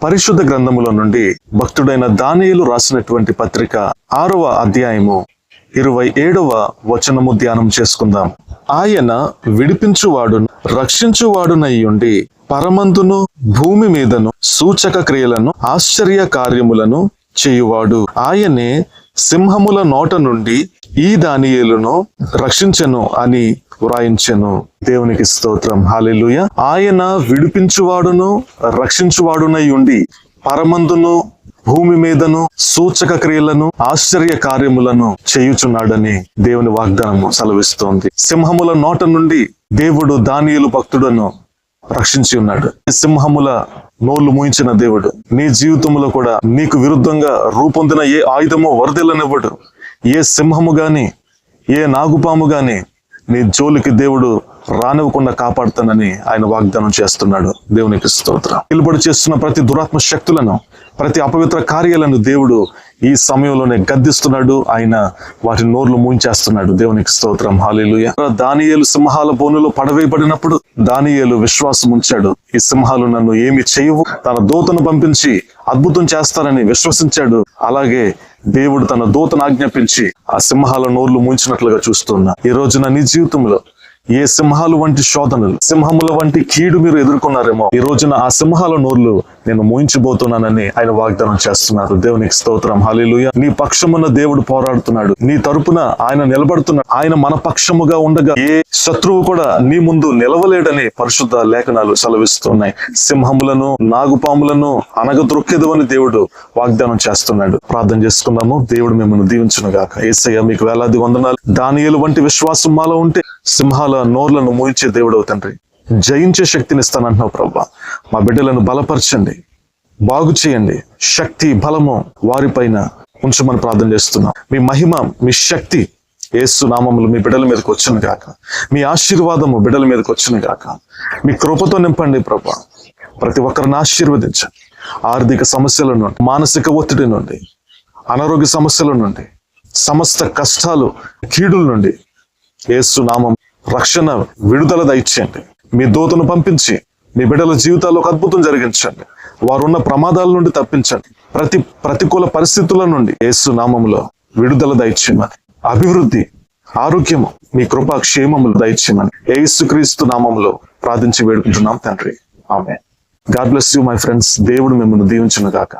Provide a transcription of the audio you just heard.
పరిశుద్ధ గ్రంథముల నుండి భక్తుడైన దానియులు రాసినటువంటి పత్రిక ఆరవ అధ్యాయము ఇరవై ఏడవ వచనము ధ్యానం చేసుకుందాం. ఆయన విడిపించువాడును రక్షించువాడునయ్యుండి పరమందును భూమి మీదను సూచక క్రియలను ఆశ్చర్య కార్యములను చేయువాడు. ఆయనే సింహముల నోట నుండి ఈ దానియేలును రక్షించెను అని వ్రాయించెను దేవునికి స్తోత్రం. హాలెలుయ ఆయన విడిపించువాడును రక్షించువాడునై ఉండి పరమందును భూమి మీదను సూచక క్రియలను ఆశ్చర్య కార్యములను చేయుచున్నాడని దేవుని వాగ్దానము సెలవిస్తోంది. సింహముల నోట నుండి దేవుడు దానియులు భక్తుడను రక్షించి ఉన్నాడు. సింహముల నోళ్ళు మూయించిన దేవుడు నీ జీవితంలో కూడా నీకు విరుద్ధంగా రూపొందిన ఏ ఆయుధమో వరదలనివ్వడు ఏ సింహము గాని ఏ నాగుపాము గాని నీ జోలికి దేవుడు రానివ్వకుండా కాపాడుతానని ఆయన వాగ్దానం చేస్తున్నాడు. దేవునికి స్తోత్రం. నిలబడి చేస్తున్న ప్రతి దురాత్మ శక్తులను ప్రతి అపవిత్ర కార్యాలను దేవుడు ఈ సమయంలోనే గద్దిస్తున్నాడు. ఆయన వాటి నోర్లు మూయించేస్తున్నాడు. దేవునికి స్తోత్రం. హాలీలుయ దానియేలు సింహాల బోనులో పడవేయబడినప్పుడు దానియేలు విశ్వాసం ఉంచాడు. ఈ సింహాలు నన్ను ఏమి చేయవు. తన దూతను పంపించి అద్భుతం చేస్తానని విశ్వసించాడు. అలాగే దేవుడు తన దూతను ఆజ్ఞాపించి ఆ సింహాల నోర్లు ముంచినట్లుగా చూస్తున్నా. ఈ రోజున నీ జీవితంలో ఏ సింహాలు వంటి శోధనలు సింహముల వంటి కీడు మీరు ఎదుర్కొన్నారేమో ఈ రోజున ఆ సింహాల నోర్లు నేను మోయించబోతున్నానని ఆయన వాగ్దానం చేస్తున్నారు. దేవునికి స్తోత్రం. హాలేలుయ నీ పక్షమున దేవుడు పోరాడుతున్నాడు. నీ తరపున ఆయన నిలబడుతున్నాడు. ఆయన మన పక్షముగా ఉండగా ఏ శత్రువు కూడా నీ ముందు నిలవలేడని పరిశుద్ధ లేఖనాలు సెలవిస్తున్నాయి. సింహములను నాగుపాములను అనగద్రొక్కెదు అని దేవుడు వాగ్దానం చేస్తున్నాడు. ప్రార్థన చేసుకున్నాము దేవుడు మిమ్మల్ని దీవించును గాక ఏసయ్య మీకు వేలాది వందనాలు. దానియలు వంటి విశ్వాసం మాలో ఉంటే సింహాల నోర్లను మూయించే దేవుడు తండ్రి. జయించే శక్తిని ఇస్తానంటున్నావు ప్రభా మా బిడ్డలను బలపరచండి. బాగు చేయండి. శక్తి బలము వారిపైన ఉంచమని ప్రార్థన చేస్తున్నాం. మీ మహిమ మీ శక్తి ఏసు నామములు మీ బిడ్డల మీదకి వచ్చును గాక. మీ ఆశీర్వాదము బిడ్డల మీదకి వచ్చును గాక. మీ కృపతో నింపండి ప్రభా ప్రతి ఒక్కరిని ఆశీర్వదించండి. ఆర్థిక సమస్యల నుండి మానసిక ఒత్తిడి నుండి అనారోగ్య సమస్యల నుండి సమస్త కష్టాలు కీడుల నుండి ఏసు నామం రక్షణ విడుదల దయచేయండి. మీ దూతను పంపించి మీ బిడ్డల జీవితాల్లో ఒక అద్భుతం జరిగించండి. వారు ఉన్న ప్రమాదాల నుండి తప్పించండి. ప్రతి ప్రతికూల పరిస్థితుల నుండి యేసు నామములో విడుదల దయచేయమని. అభివృద్ధి ఆరోగ్యము మీ కృపా క్షేమములు దయచేయమని యేసు క్రీస్తు నామములో ప్రార్థించి వేడుకుంటున్నాం తండ్రి. ఆమె God bless you my friends. దేవుడు మిమ్మల్ని దీవించును గాక.